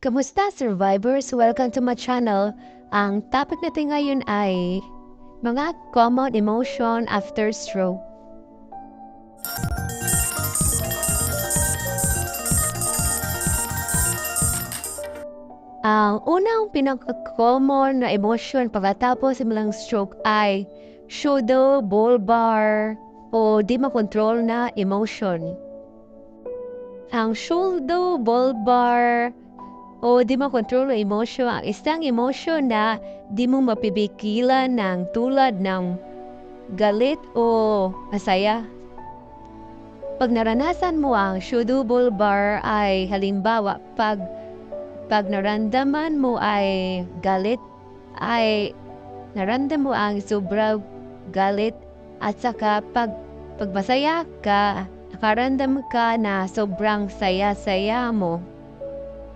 Kamusta survivors? Welcome to my channel. Ang topic natin ngayon ay mga common emotion after stroke. Ang unang pinaka-common na emotion pagkatapos simulang stroke ay shoulder, bulbar, o di makontrol na emotion. Ang shoulder, bulbar, o di makontrol na emotion, ang isang emotion na di mo mapipigilan ng tulad ng galit o masaya. Pag naranasan mo ang shoulder, bulbar ay halimbawa pag pag naramdaman mo ay galit, ay naramdaman mo ang sobrang galit at saka pag pagmasaya ka, nakaramdam ka na sobrang saya-saya mo.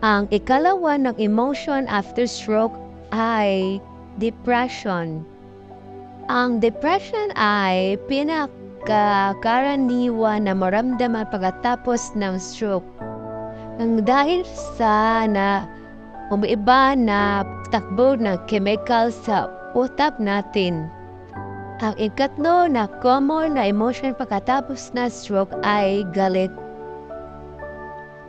Ang ikalawa ng emotion after stroke ay depression. Ang depression ay pinakakaraniwan na maramdaman pagkatapos ng stroke. Ang dahil sa na umiiba na takbo ng chemical sa utak natin. Ang ikatlo na common na emotion pagkatapos na stroke ay galit.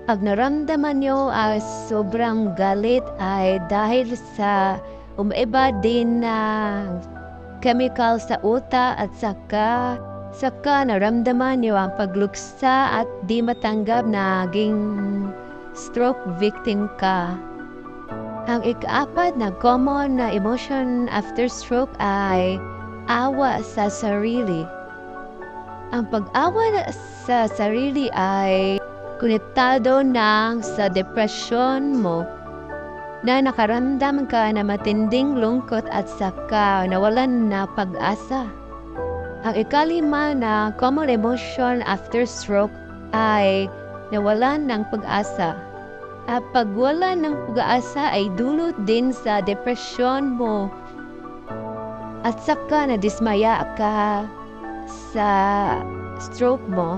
Pag naramdaman nyo ay sobrang galit ay dahil sa umiiba din na chemical sa utak at saka saka naramdaman nyo ang pagluksa at di matanggap na naging stroke victim ka. Ang ikaapat na common na emotion after stroke ay awa sa sarili. Ang pag-awa sa sarili ay konektado ng sa depresyon mo na nakaramdam ka na matinding lungkot at saka nawalan na pag-asa. Ang ikalima na common emotion after stroke ay nawalan ng pag-asa. At pag wala ng pag-asa ay dulot din sa depresyon mo. At saka na dismaya ka sa stroke mo.